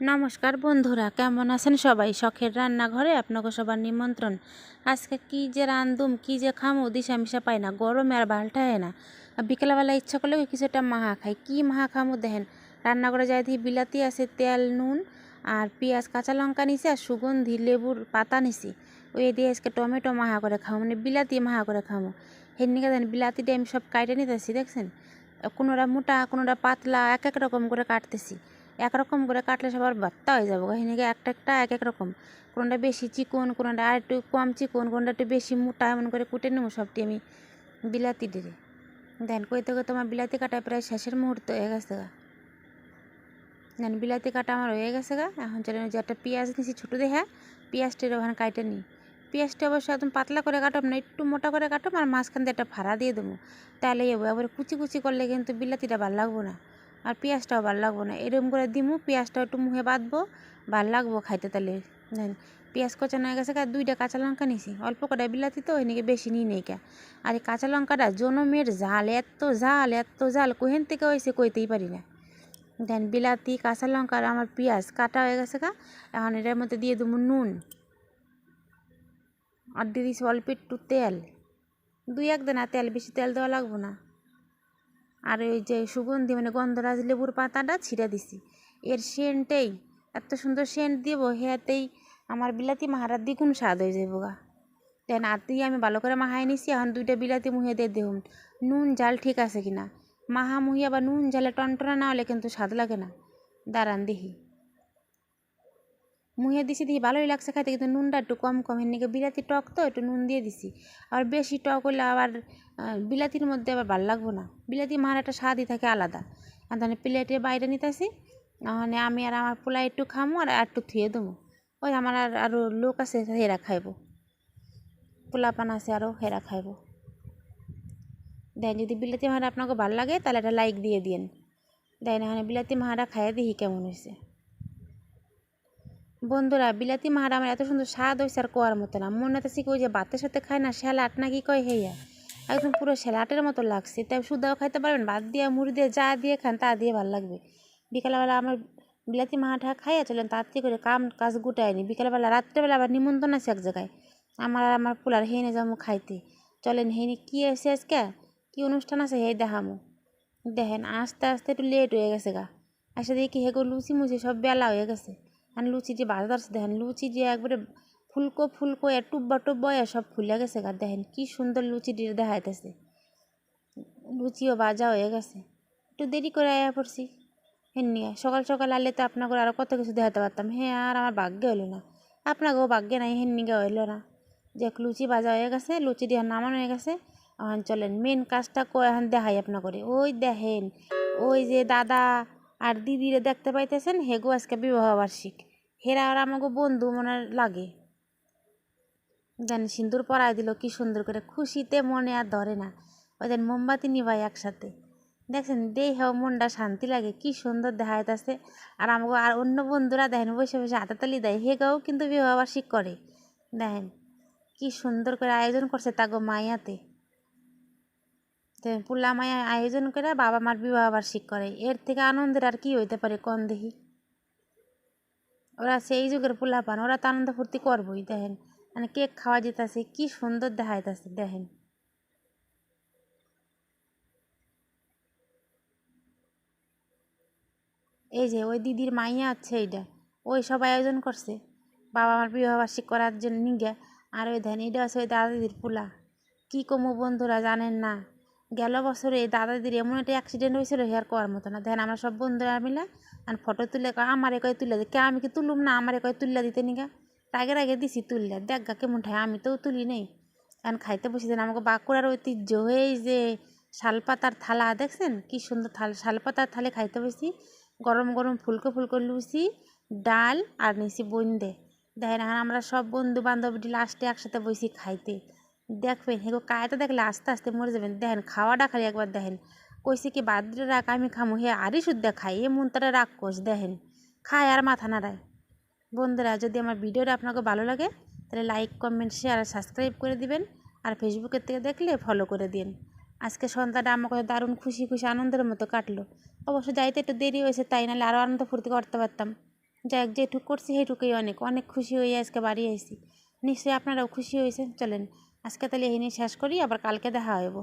নমস্কার বন্ধুরা, কেমন আছেন সবাই? শখের রান্নাঘরে আপনাকে সবার নিমন্ত্রণ। আজকে কি যে রান্ধুম কি যে খামো দিশা মিশা পাই না, গরমে আর ভালটা হয় না। আর বিকেলবেলা ইচ্ছা করলে কিছুটা মাহা খাই। কি মাহা খামো দেখেন, রান্নাঘরে যাই দিয়ে বিলাতি আছে, তেল, নুন আর পেঁয়াজ, কাঁচা লঙ্কা নিছি আর সুগন্ধি, লেবুর পাতা নিছি। ওই দিয়ে আজকে টমেটো মাহা করে খাব মানে বিলাতি মাহা করে খাব হেননিকে দেন বিলাতিটা আমি সব কাটে নিতেছি, দেখছেন? কোনোটা মোটা, কোনোটা পাতলা, এক এক রকম করে কাটতেছি। একরকম করে কাটলে সবার বাত্তা হয়ে যাব। কাহিনীকে একটা একটা এক এক রকম। কোনটা বেশি চিকন, কোনটা আর একটু কম চিকন, কোনটা একটু বেশি মোটা, এমন করে কুটে নেব সবটি আমি বিলাতি দিলে দেন কইতে কইতে আমার বিলাতি কাটা প্রায় শেষের মুহূর্ত হয়ে গেছে গা। দেন বিলাতি কাটা আমার হয়ে গেছে গা। এখন চলে যে একটা পেঁয়াজ নিছি ছোটো দেখা পেঁয়াজটির ওখানে কাটে নিই। পেঁয়াজটা অবশ্যই একদম পাতলা করে কাটব না, একটু মোটা করে কাটব আর মাঝখান দিয়ে একটা ফাড়া দিয়ে দেবো। তাহলে এবার কুচি কুচি করলে কিন্তু বিলাতিটা ভালো লাগবো না। আর পেঁয়াজটাও ভালো লাগবো না। এরকম করে দিমু পেঁয়াজটা একটু মুখে বাঁধবো, ভালো লাগবো খাইতে তাহলে। দেন, পেঁয়াজ কচানো হয়ে গেছে আর দুইটা কাঁচা লঙ্কা নিছি। অল্প কটা বিলাতি তো ওইদিকে বেশি নিই নেই কা। আর এই কাঁচা লঙ্কাটা জনমের ঝাল, এত ঝাল এত ঝাল, কোহেন থেকে হয়েছে কইতেই পারি না। দেন, বিলাতি, কাঁচা লঙ্কা আর আমার পেঁয়াজ কাটা হয়ে গেছে কা, এখন এটার মধ্যে দিয়ে দেবো নুন। আর দিয়ে দিছি অল্প একটু তেল। দুই এক দানা তেল, বেশি তেল দেওয়া লাগবো না। আর ওই যে সুগন্ধি মানে গন্ধরাজ লেবুর পাতাটা ছিঁড়ে দিছি। এর সেন্টেই, এত সুন্দর সেন্ট দিব, হেয়াতেই আমার বিলাতি মাহারার দ্বিগুণ স্বাদ হয়ে যাব গা। দেন আর আমি ভালো করে মাহাই নিছি, এখন দুইটা বিলাতি মুহে দিয়ে দেখুন নুন, জাল ঠিক আছে কিনা? মাহা মুহি আবার নুন, জালে টনটনা না হলে কিন্তু স্বাদ লাগে না। দাঁড়ান দেখি। মুহে দিছি দেখি ভালোই লাগছে খাইতে, কিন্তু নুনটা একটু কম কম। এর বিলাতি টক তো, একটু নুন দিয়ে দিছি। আর বেশি টক হলে আবার বিলাতির মধ্যে আবার ভালো লাগবো না। বিলাতি মার একটা স্বাদই থাকে আলাদা। আর তাহলে প্লেটে বাইরে নিতেছি মানে আমি আর আমার পোলা একটু খামো আর একটু থুয়ে দেবো ওই আমার আর আরও লোক আছে, হেরা খাইব। পোলা পান আছে আরও হেরা খাইব। দেন যদি বিলাতি মাহারা আপনাকে ভালো লাগে, তাহলে একটা লাইক দিয়ে দিন দেন এখানে বিলাতি মাহারা খাইয়ে দেখি কেমন হয়েছে বন্ধুরা, বিলাতি মাহারা আমার এত সুন্দর স্বাদ হয়েছে আর কোয়ার মতো না। মনে হতেছে কি ওই যে ভাতের সাথে খায় না স্যালাট না কি কয় হেয়া একদম পুরো স্যালাটের মতো লাগছে। তাই শুধাও খাইতে পারবেন, ভাত দিয়ে, মুড়ি দিয়ে, যা দিয়ে খান তা দিয়ে ভালো লাগবে। বিকালবেলা আমার বিলাতি মাহাটা খাইয়া চলেন, তাড়াতাড়ি করে কাম, কাজ গুটায়নি বিকালবেলা, রাত্রেবেলা আবার নিমন্ত্রণ আছে এক জায়গায়। আমার আর আমার পোলার হেনে যাব খাইতে। চলেন হেনে কী আছে আজকে? কী অনুষ্ঠান আছে? হে দেখামো। দেখেন, আস্তে আস্তে একটু লেট হয়ে গেছে গা। আসে দেখি হেগো লুচি মুচি সব বেলা হয়ে গেছে। আর লুচি যে বাজার দেখেন লুচি যে একবারে ফুলকো ফুলকো, এ টুব্বা টুব্বা সব ফুলে গেছে গা। দেখেন কি সুন্দর লুচি দিয়ে দেখাইতেছে। লুচিও বাজা হয়ে গেছে। একটু দেরি করে আয়া পড়ছি। এমনি সকাল সকাল আলে তো আপনাকে আরও কত কিছু দেখাতে পারতাম। হ্যাঁ আর আমার ভাগ্যে হইল না। আপনাকেও ভাগ্যে নাই হেননিকে হইল না। যে লুচি বাজা হয়ে গেছে, লুচি দিয়ে নামানো হয়ে গেছে। এখন চলেন মেন কাজটা এখন দেখাই আপনা করে। ওই দেখেন, ওই যে দাদা আর দিদিরে দেখতে পাইতেছেন, হেগো আজকে বিবাহ বার্ষিক হেরা আর আমাকে বন্ধু মনে লাগে। দেন সিন্দুর পরাই দিল, কি সুন্দর করে। খুশিতে মনে আর ধরে না। ওই দেন মোমবাতি নিবাই একসাথে। দেখছেন, দেহেও মনটা শান্তি লাগে, কি সুন্দর দেখা আর আমাকে আর অন্য বন্ধুরা দেখেন, বসে বসে হাতাতালি দেয়। হেগাও কিন্তু বিবাহবার্ষিক করে। দেখেন, কি সুন্দর করে আয়োজন করছে তাগো মায়াতে। পুলা মায়া আয়োজন করে বাবা মার বিবাহবার্ষিক করে। এর থেকে আনন্দের আর কি হইতে পারে কম দেখি? ওরা সেই যুগের পোলা পান ওরা তো আনন্দ ফুর্তি করবোই, দেখেন। মানে কেক খাওয়া যেতেছে, কি সুন্দর দেখা দেখাইতেছে, দেখেন। এই যে, ওই দিদির মাইয়া আছে এইটা ওই সব আয়োজন করছে। বাবা আমার বিবাহবার্ষিক করার জন্য নিগে। আর ওই ধ্যান এটা আছে ওই দাদা দিদির পোলা। কী কমু বন্ধুরা, জানেন না। গেল বছরে দাদা দিদির এমন একটা অ্যাক্সিডেন্ট হয়েছিল, হেয়ার করার মতো না। দেখেন আমরা সব বন্ধুরা মিলে আর ফটো তুলে আমার এ কয়ে তুলে দিই কে, আমি কি তুলুম না? আমার এ কয়ে তুললে দিতে নিগা? আগের আগে দিছি, তুললে দেখ গা কেমন ঠায়? আমি তো তুলি নেই। এখন খাইতে বসে দেন আমাকে বাঁকুড়ার ঐতিহ্য হয়েই যে শালপাতার থালা, দেখছেন? কি সুন্দর থাল, শালপাতার থালে খাইতে বসি, গরম গরম ফুলকো ফুলকো লুচি, ডাল আর নিছি বন্দে। দেখেন এখন আমরা সব বন্ধু বান্ধবটি লাস্টে একসাথে বসি খাইতে। দেখবেন হেগো কায়টা দেখলে আস্তে আস্তে মরে যাবেন। দেখেন, খাওয়াটা খালি একবার দেখেন। কইছে কি, বাদ্রে রাখ আমি খামু, হে আরই শুদ্ধ খাই, এ মন তারা রাগ কোষ দেখেন। খায় আর মাথা নাড়ায় বন্ধুরা, যদি আমার ভিডিওটা আপনাকে ভালো লাগে, তাহলে লাইক কমেন্ট শেয়ার আর সাবস্ক্রাইব করে দিবেন। আর ফেসবুকের থেকে দেখলে ফলো করে দিন। আজকে সন্ধ্যাটা আমাকে দারুণ খুশি খুশি আনন্দের মতো কাটলো। অবশ্য যাইতে একটু দেরি হয়েছে, তাই নাহলে আরও আনন্দ ফুর্তি করতে পারতাম। যাক যেটুক করছি সেইটুকুই অনেক। অনেক খুশি হয়ে আজকে বাড়ি আইছি। নিশ্চয়ই আপনারাও খুশি হয়েছেন। চলেন আজকে তাহলে এই নিয়ে শেষ করি আবার কালকে দেখা হইব।